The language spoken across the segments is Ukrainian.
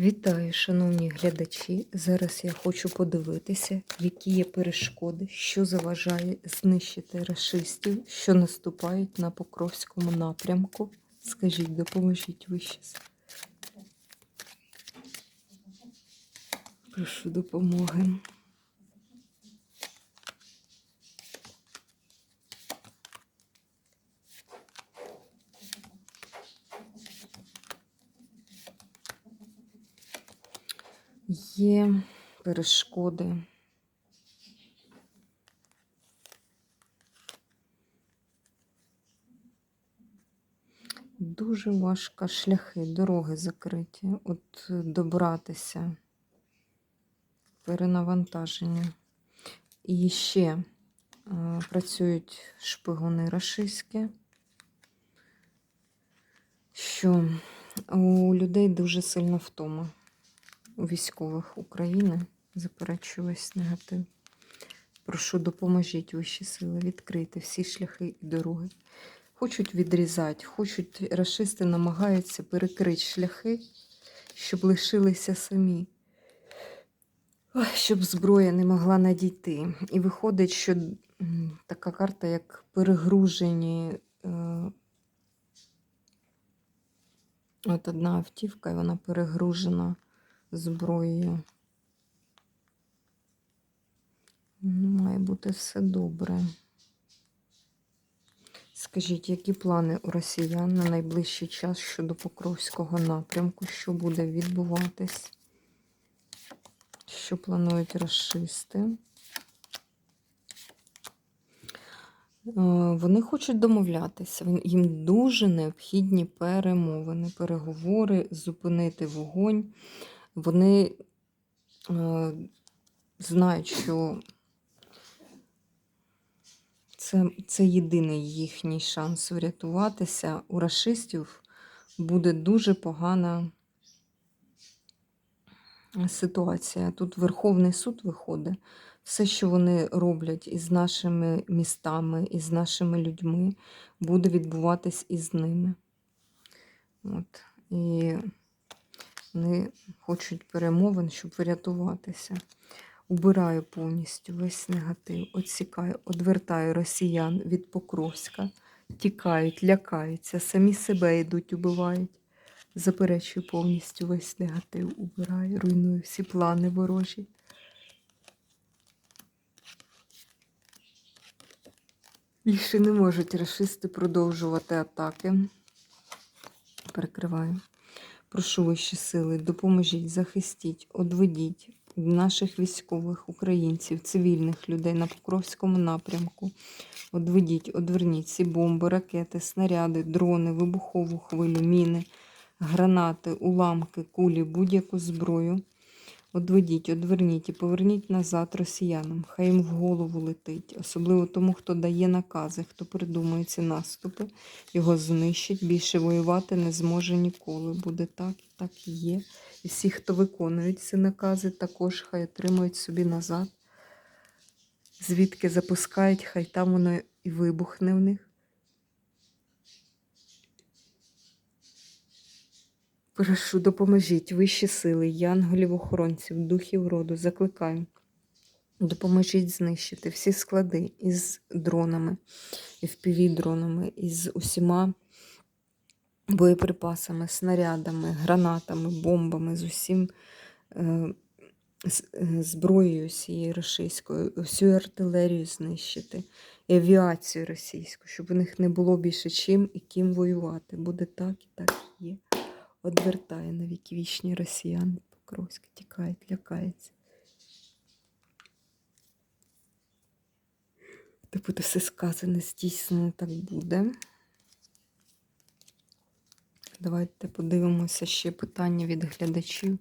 Вітаю, шановні глядачі. Зараз я хочу подивитися, які є перешкоди, що заважає знищити расистів, що наступають на Покровському напрямку. Скажіть, допоможіть ви щас. Прошу допомоги. Є перешкоди. Дуже важко шляхи, дороги закриті. От е, добратися, перенавантаження. І ще е, працюють шпигуни рашистські, що у людей дуже сильна втома у військових України. Заперечую весь негатив. Прошу, допоможіть вищі сили відкрити всі шляхи і дороги. Хочуть відрізати, хочуть расисти намагаються перекрити шляхи, щоб лишилися самі, щоб зброя не могла надійти. І виходить, що така карта, як перегружені. Е, от одна автівка, і вона перегружена зброєю. Ну, Має бути все добре. Скажіть, які плани у росіян на найближчий час щодо Покровського напрямку? Що буде відбуватись? Що планують расисти? Е, Вони хочуть домовлятися. Їм дуже необхідні перемовини, переговори, зупинити вогонь. Вони е, знають, що це, це єдиний їхній шанс врятуватися. У расистів буде дуже погана ситуація. Тут Верховний суд виходить. Все, що вони роблять із нашими містами, із нашими людьми, буде відбуватись із ними. От. І вони хочуть перемовин, щоб врятуватися. Убираю повністю весь негатив, отсікаю, одвертаю росіян від Покровська, тікають, лякаються, самі себе йдуть, убивають. Заперечую повністю весь негатив, убираю, руйную всі плани ворожі. Більше не можуть расисти продовжувати атаки. Перекриваю. Прошу вищі сили, допоможіть, захистіть, одведіть наших військових, українців, цивільних людей на Покровському напрямку. Одведіть, одверніть ці бомби, ракети, снаряди, дрони, вибухову хвилю, міни, гранати, уламки, кулі, будь-яку зброю. Одведіть, одверніть і поверніть назад росіянам. Хай їм в голову летить, особливо тому, хто дає накази, хто придумує ці наступи, його знищить. Більше воювати не зможе ніколи. Буде так і так і є. І всі, хто виконують ці накази, також хай отримують собі назад. Звідки запускають, хай там воно і вибухне в них. Прошу, допоможіть вищі сили, янголів, охоронців, духів роду, закликаю. Допоможіть знищити всі склади із дронами, FPV-дронами, із усіма боєприпасами, снарядами, гранатами, бомбами, з усім е, е, зброєю всією російською, всю артилерію знищити, і авіацію російську, щоб у них не було більше чим і ким воювати. Буде так і так і є. Одвертає на віки вічні росіяни Покровська, тікають, лякаються. Де буде все сказане, здійснено, так буде. Давайте подивимося ще питання від глядачів.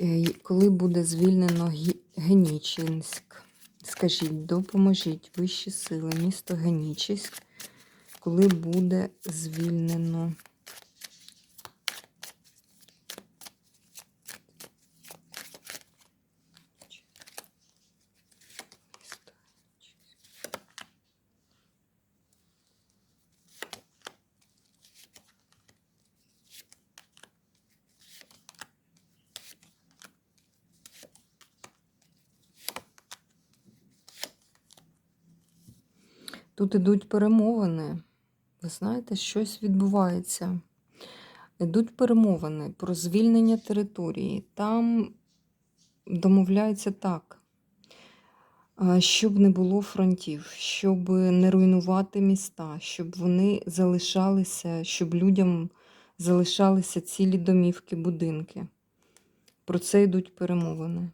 Е, Коли буде звільнено Генічинськ? Скажіть, допоможіть вищі сили, місто Генічиськ, коли буде звільнено? Тут ідуть перемовини. Ви знаєте, щось відбувається. Йдуть перемовини про звільнення території. Там домовляються так, щоб не було фронтів, щоб не руйнувати міста, щоб вони залишалися, щоб людям залишалися цілі домівки, будинки. Про це йдуть перемовини.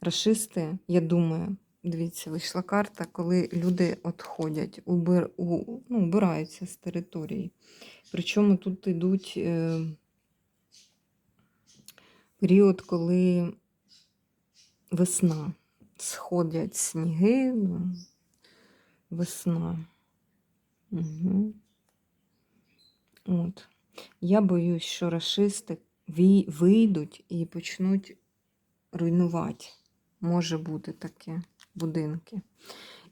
Рашисти, я думаю, дивіться, вийшла карта, коли люди відходять, убир, ну, убираються з території. Причому тут йдуть е, період, коли весна. Сходять сніги, ну, весна. Угу. От. Я боюсь, що рашисти вій- вийдуть і почнуть руйнувати. Може бути таке будинки.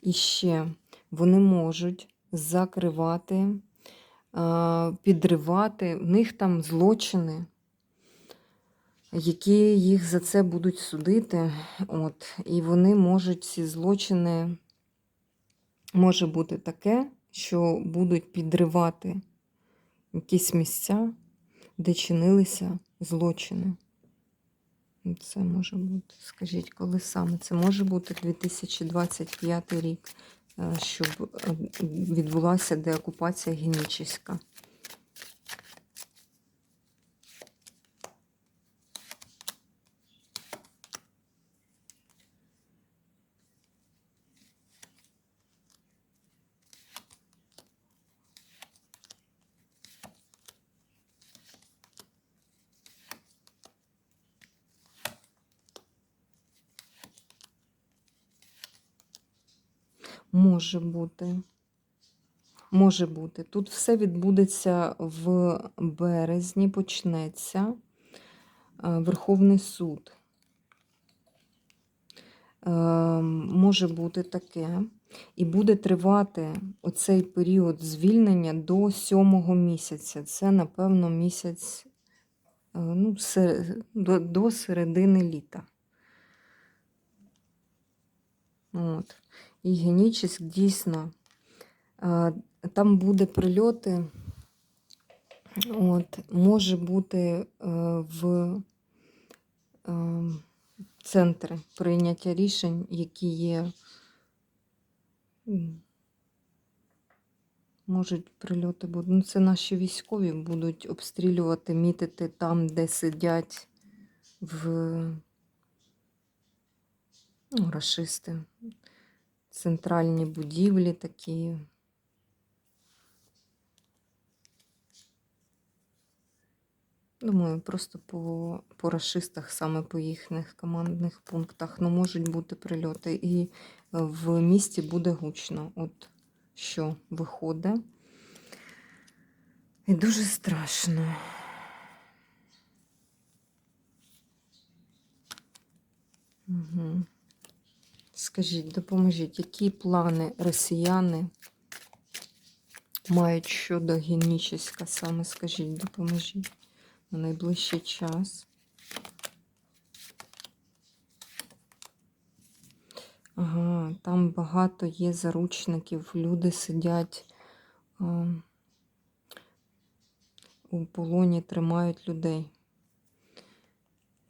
І ще вони можуть закривати, підривати. В них там злочини, які їх за це будуть судити. От, і вони можуть ці злочини, може бути таке, що будуть підривати якісь місця, де чинилися злочини. Це може бути. Скажіть, коли саме це може бути 2025 рік, е, щоб е, відбулася деокупація генічеська. Може бути. Може бути. Тут все відбудеться в березні, почнеться е, Верховний суд. Е, Може бути таке. І буде тривати оцей період звільнення до сьомого місяця. Це, напевно, місяць е, ну, до, середини літа. От. І Генічеськ дійсно. Там буде прильоти. От, може бути е, в е, центри прийняття рішень, які є. Можуть прильоти бути. Ну, це наші військові будуть обстрілювати, мітити там, де сидять в ну, рашисти. Центральні будівлі такі. Думаю, просто по, по рашистах, саме по їхніх командних пунктах, ну, можуть бути прильоти. І в місті буде гучно. От що виходить. І дуже страшно. Угу. Скажіть, допоможіть, які плани росіяни мають щодо Генічеська саме? Скажіть, допоможіть на найближчий час. Ага, там багато є заручників, люди сидять а, у полоні, тримають людей.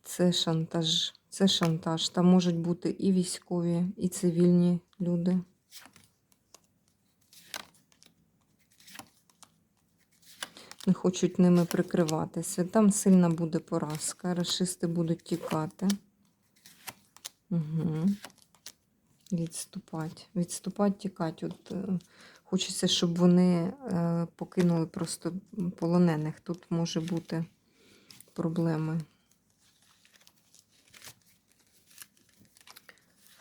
Це шантаж. Це шантаж. Там можуть бути і військові, і цивільні люди. Не хочуть ними прикриватися. Там сильна буде поразка. Рашисти будуть тікати. Угу. Відступати. Відступати, тікати. От, е, хочеться, щоб вони е, покинули просто полонених. Тут може бути проблеми.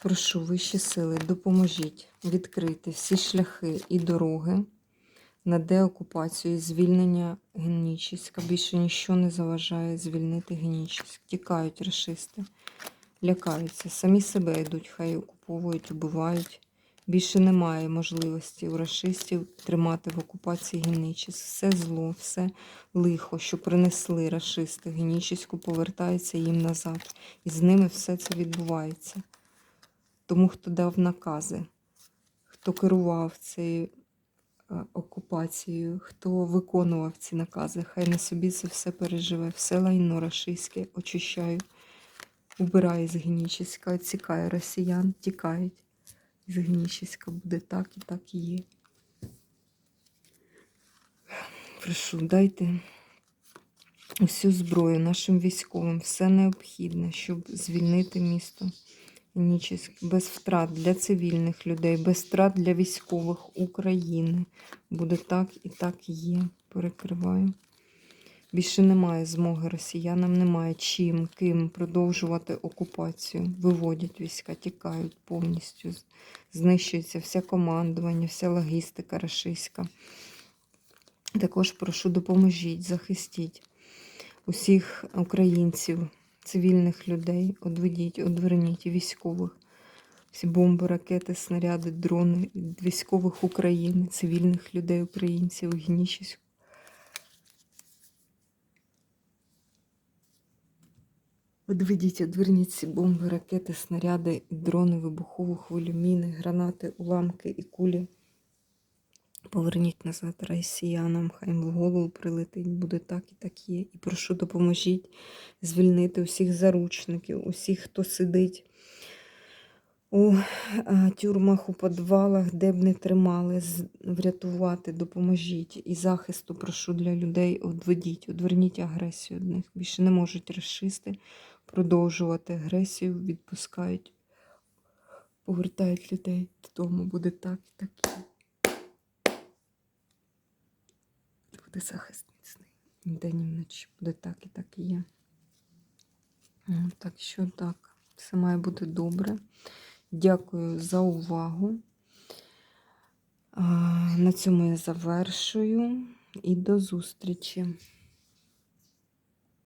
Прошу вищі сили, допоможіть відкрити всі шляхи і дороги на деокупацію і звільнення Генічіська. Більше нічого не заважає звільнити Генічіськ. Тікають расисти, лякаються, самі себе йдуть, хай окуповують, убивають. Більше немає можливості у расистів тримати в окупації Генічіськ. Все зло, все лихо, що принесли расисти Генічіську, повертається їм назад. І з ними все це відбувається тому, хто дав накази, хто керував цією е, окупацією, хто виконував ці накази, хай на собі це все переживе. Все лайно рашистське очищаю, убираю з Генічеська, відсікаю росіян, тікають. З Генічеська буде так і так і є. Прошу, дайте усю зброю нашим військовим, все необхідне, щоб звільнити місто. Без втрат для цивільних людей, без втрат для військових України. Буде так і так є. Перекриваю. Більше немає змоги росіянам, немає чим, ким продовжувати окупацію. Виводять війська, тікають повністю. Знищується все командування, вся логістика рашистська. Також прошу допоможіть, захистіть усіх українців, цивільних людей, одведіть, одверніть військових. Всі бомби, ракети, снаряди, дрони від військових України, цивільних людей, українців, гнічість. Одведіть, одверніть ці бомби, ракети, снаряди, дрони, вибухову хвилю, міни, гранати, уламки і кулі. Поверніть назад росіянам, хай в голову прилетить, буде так і так є. І прошу, допоможіть звільнити усіх заручників, усіх, хто сидить у тюрмах, у підвалах, де б не тримали, врятувати, допоможіть. І захисту прошу для людей, одведіть, одверніть агресію від них. Більше не можуть расисти продовжувати агресію, відпускають, повертають людей додому. Буде так і так є. Міцний. І День і вночі буде так і так і є. Так що так, все має бути добре. Дякую за увагу. На цьому я завершую і до зустрічі.